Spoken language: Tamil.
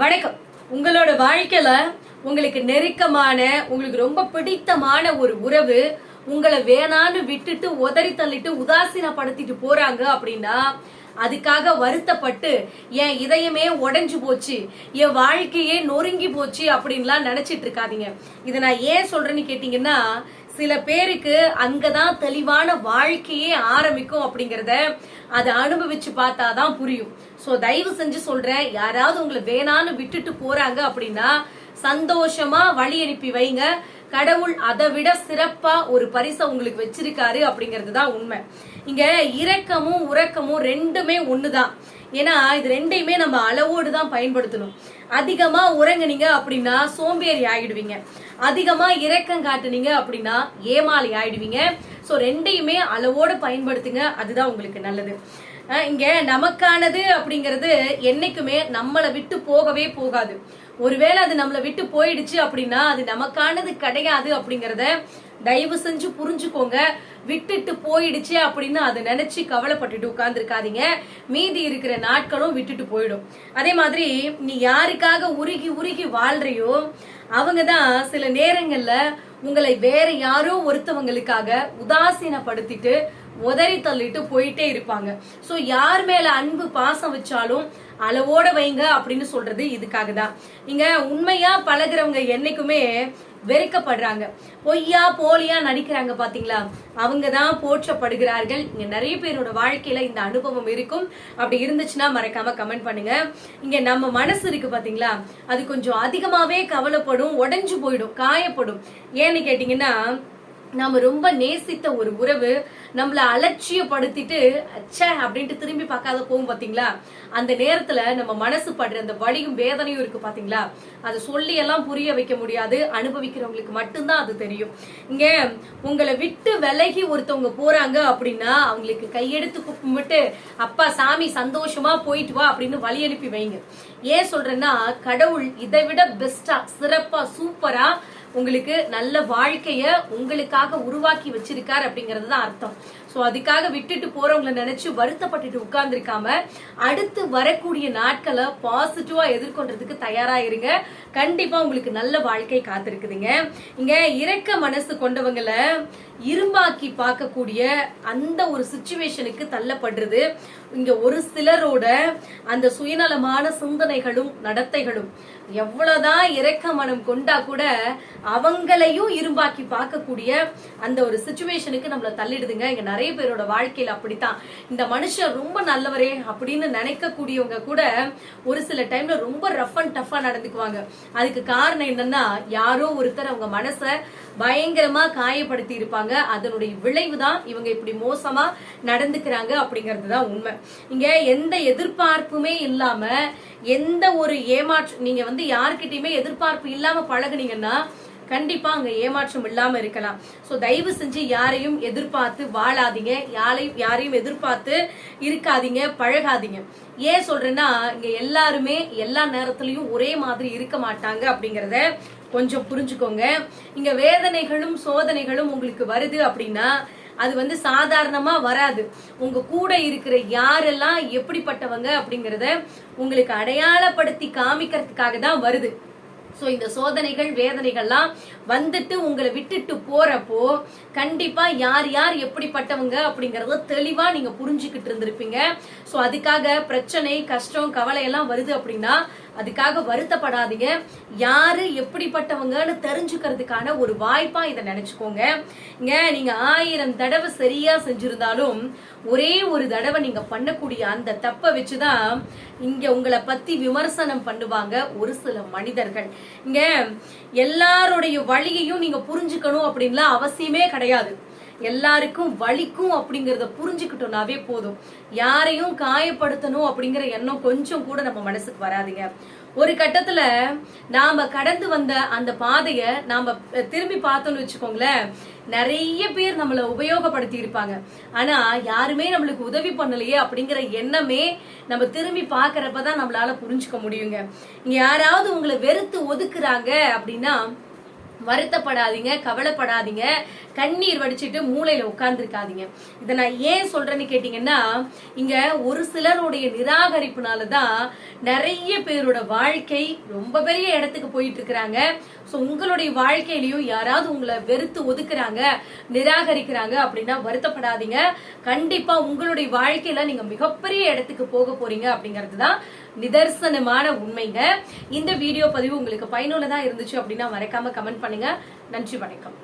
வணக்கம். உங்களோட வாழ்க்கையில உங்களுக்கு நெருக்கமான உங்களுக்கு ரொம்ப பிடித்தமான ஒரு உறவு உங்களை வேணான்னு விட்டுட்டு உதறி தள்ளிட்டு உதாசீனப்படுத்திட்டு போறாங்க அப்படின்னா அதுக்காக வருத்தப்பட்டு என் இதயமே உடஞ்சு போச்சு என் வாழ்க்கையே நொறுங்கி போச்சு அப்படின்லாம் நினைச்சிட்டு இருக்காதீங்க. இதை நான் ஏன் சொல்றேன்னு கேட்டீங்கன்னா சில பேருக்கு அங்கதான் தெளிவான வாழ்க்கையே ஆரம்பிக்கும் அப்படிங்கறத அதை அனுபவிச்சு பார்த்தாதான் புரியும். சோ தயவு செஞ்சு சொல்றேன் யாராவது உங்களை வேணான்னு விட்டுட்டு போறாங்க அப்படின்னா சந்தோஷமா வழி அனுப்பி வைங்க. கடவுள் அதை விட சிறப்பா ஒரு பரிசை உங்களுக்கு வச்சிருக்காரு அப்படிங்கிறது தான் உண்மை. இங்க இரக்கமும் உறக்கமும் ரெண்டுமே ஒண்ணுதான். ஏன்னா இது ரெண்டையுமே நம்ம அளவோடு தான் பயன்படுத்தணும். அதிகமா உறங்குனீங்க அப்படின்னா சோம்பேறி ஆகிடுவீங்க அதிகமா இறக்கம் காட்டுனீங்க அப்படின்னா ஏமாளி ஆயிடுவீங்க. சோ ரெண்டையுமே அளவோடு பயன்படுத்துங்க. அதுதான் உங்களுக்கு நல்லது. இங்க நமக்கானது அப்படிங்கிறது என்னைக்குமே நம்மளை விட்டு போகவே போகாது. ஒருவேளை அது நம்மளை விட்டு போயிடுச்சு அப்படின்னா அது நமக்கானது கிடையாது அப்படிங்கறத தயவு செஞ்சு புரிஞ்சுக்கோங்க. விட்டுட்டு போயிடுச்சு அப்படின்னு அதை நினைச்சு கவலைப்பட்டுட்டு உட்காந்துருக்காதீங்க மீதி இருக்கிற நாட்களும் விட்டுட்டு போயிடும். அதே மாதிரி நீ யாருக்காக உருகி உருகி வாழ்றியோ அவங்க தான் சில நேரங்கள்ல உங்களை வேற யாரோ ஒருத்தவங்களுக்காக உதாசீனப்படுத்திட்டு உதறி தள்ளிட்டு போயிட்டே இருப்பாங்க. சோ யார் மேல அன்பு பாசம் வச்சாலும் அளவோட வைங்க அப்படின்னு சொல்றது இதுக்காக தான் இங்க உண்மையா பழகுறவங்க என்னைக்குமே வெறுக்கப்படுறாங்க. பொய்யா போலியா நடிக்கிறாங்க பாத்தீங்களா? அவங்க தான் போற்றப்படுகிறார்கள். இங்க நிறைய பேரோட வாழ்க்கையில இந்த அனுபவம் இருக்கும். அப்படி இருந்துச்சுன்னா மறக்காம கமெண்ட் பண்ணுங்க. இங்க நம்ம மனசு இருக்கு பாத்தீங்களா? அது கொஞ்சம் அதிகமாவே கவலைப்படும் உடஞ்சு போயிடும் காயப்படும். ஏன்னு கேட்டீங்கன்னா நாம ரொம்ப நேசித்த ஒரு உறவு நம்மள அலட்சியப்படுத்திட்டு அச்சே அப்படின்ட்டு திரும்பி பார்க்காத போகும் பாத்தீங்களா? அந்த நேரத்துல நம்ம மனசு படுற அந்த வழியும் வேதனையும் இருக்கு பாத்தீங்களா? அது சொல்லி எல்லாம் புரிய வைக்க முடியாது. அனுபவிக்கிறவங்களுக்கு மட்டும்தான் அது தெரியும். இங்க உங்களை விட்டு விலகி ஒருத்தவங்க போறாங்க அப்படின்னா அவங்களுக்கு கையெடுத்து கும்பிட்டு அப்பா சாமி சந்தோஷமா போயிட்டு வா அப்படின்னு வழி அனுப்பி வைங்க. ஏன் சொல்றேன்னா கடவுள் இதை விட பெஸ்டா சிறப்பா சூப்பரா உங்களுக்கு நல்ல வாழ்க்கைய உங்களுக்காக உருவாக்கி வச்சிருக்கார் அப்படிங்கறது தான் அர்த்தம். ஸோ அதுக்காக விட்டுட்டு போறவங்களை நினைச்சு வருத்தப்பட்டுட்டு உட்கார்ந்து இருக்காம அடுத்து வரக்கூடிய நாட்களை பாசிட்டிவா எதிர்கொள்றதுக்கு தயாரா இருங்க. கண்டிப்பா உங்களுக்கு நல்ல வாழ்க்கை காத்திருக்குதுங்க. இங்க இரக்க மனசு கொண்டவங்களை இரும்பாக்கி பார்க்கக்கூடிய அந்த ஒரு சுச்சுவேஷனுக்கு தள்ளப்படுறது. இங்க ஒரு சிலரோட அந்த சுயநலமான சிந்தனைகளும் நடத்தைகளும் எவ்வளவுதான் இரக்க மனம் கொண்டா கூட அவங்களையும் இரும்பாக்கி பார்க்கக்கூடிய அந்த ஒரு சுச்சுவேஷனுக்கு நம்மளை தள்ளிடுதுங்க. இங்க நிறைய நிறைய பேரோட வாழ்க்கையில அப்படித்தான். இந்த மனுஷன் ரொம்ப நல்லவரே அப்படின்னு நினைக்கக்கூடியவங்க கூட ஒரு சில டைம்ல ரொம்ப ரஃப் அண்ட் டஃபா நடந்துக்குவாங்க. அதுக்கு காரணம் என்னன்னா யாரோ ஒருத்தர் அவங்க மனசை பயங்கரமா காயப்படுத்தி இருப்பாங்க. அதனுடைய விளைவு தான் இவங்க இப்படி மோசமா நடந்துக்கிறாங்க அப்படிங்கிறது தான் உண்மை. இங்க எந்த எதிர்பார்ப்புமே இல்லாம எந்த ஒரு ஏமாற்று நீங்க வந்து யார்கிட்டயுமே எதிர்பார்ப்பு இல்லாம பழகுனீங்கன்னா கண்டிப்பா அங்க ஏமாற்றம் இல்லாம இருக்கலாம். சோ தயவு செஞ்சு யாரையும் எதிர்பார்த்து வாழாதீங்க. யாரையும் யாரையும் எதிர்பார்த்து இருக்காதீங்க பழகாதீங்க. ஏன் சொல்றேன்னா இங்க எல்லாருமே எல்லா நேரத்திலயும் ஒரே மாதிரி இருக்க மாட்டாங்க அப்படிங்கறத கொஞ்சம் புரிஞ்சுக்கோங்க. இங்க வேதனைகளும் சோதனைகளும் உங்களுக்கு வருது அப்படின்னா அது வந்து சாதாரணமா வராது. உங்க கூட இருக்கிற யாரெல்லாம் எப்படிப்பட்டவங்க அப்படிங்கறத உங்களுக்கு அடையாளப்படுத்தி காமிக்கிறதுக்காக தான் வருது. சோ இந்த சோதனைகள் வேதனைகள்லாம் வந்துட்டு உங்களை விட்டுட்டு போறப்போ கண்டிப்பா யார் யார் எப்படிப்பட்டவங்க அப்படிங்கறத தெளிவா நீங்க புரிஞ்சுக்கிட்டு இருந்திருப்பீங்க. சோ அதுக்காக பிரச்சனை கஷ்டம் கவலை எல்லாம் வருது அப்படின்னா அதுக்காக வருத்தப்படாதீங்க. யாரு எப்படிப்பட்டவங்கன்னு தெரிஞ்சுக்கிறதுக்கான ஒரு வாய்ப்பா இதை நினைச்சுக்கோங்க. இங்க நீங்க ஆயிரம் தடவை சரியா செஞ்சிருந்தாலும் ஒரே ஒரு தடவை நீங்க பண்ணக்கூடிய அந்த தப்பை வச்சுதான் இங்க உங்களை பத்தி விமர்சனம் பண்ணுவாங்க ஒரு சில மனிதர்கள். இங்க எல்லாருடைய வழியையும் நீங்க புரிஞ்சுக்கணும் அப்படின்லாம் அவசியமே கிடையாது. எல்லாருக்கும் வலிக்கும் அப்படிங்கறத புரிஞ்சுக்கிட்டோம்னாவே போதும். யாரையும் காயப்படுத்தணும் அப்படிங்கிற எண்ணம் கொஞ்சம் கூட நம்ம மனசுக்கு வராதுங்க. ஒரு கட்டத்துல நாம கடந்து வந்த அந்த பாதைய நாம திரும்பி பார்த்தோம்னு வச்சுக்கோங்களேன் நிறைய பேர் நம்மள உபயோகப்படுத்தி இருப்பாங்க. ஆனா யாருமே நம்மளுக்கு உதவி பண்ணலையே அப்படிங்கிற எண்ணமே நம்ம திரும்பி பாக்குறப்பதான் நம்மளால புரிஞ்சுக்க முடியுங்க. இங்க யாராவது உங்களை வெறுத்து ஒதுக்குறாங்க அப்படின்னா வருத்தப்படாதீங்க கவலைப்படாதீங்க. கண்ணீர் வடிச்சிட்டு மூளையில உட்கார்ந்துருக்காதீங்க. இதை நான் ஏன் சொல்றேன்னு கேட்டீங்கன்னா இங்க ஒரு சிலருடைய நிராகரிப்புனால தான் நிறைய பேரோட வாழ்க்கை ரொம்ப பெரிய இடத்துக்கு போயிட்டு இருக்கிறாங்க ஸோ உங்களுடைய வாழ்க்கையிலையும் யாராவது உங்களை வெறுத்து ஒதுக்குறாங்க நிராகரிக்கிறாங்க அப்படின்னா வருத்தப்படாதீங்க. கண்டிப்பா உங்களுடைய வாழ்க்கையில நீங்க மிகப்பெரிய இடத்துக்கு போக போறீங்க அப்படிங்கிறது தான் நிதர்சனமான உண்மைங்க. இந்த வீடியோ பதிவு உங்களுக்கு பயனுள்ளதா இருந்துச்சு அப்படின்னா மறக்காம கமெண்ட் பண்ணுங்க. நன்றி வணக்கம்.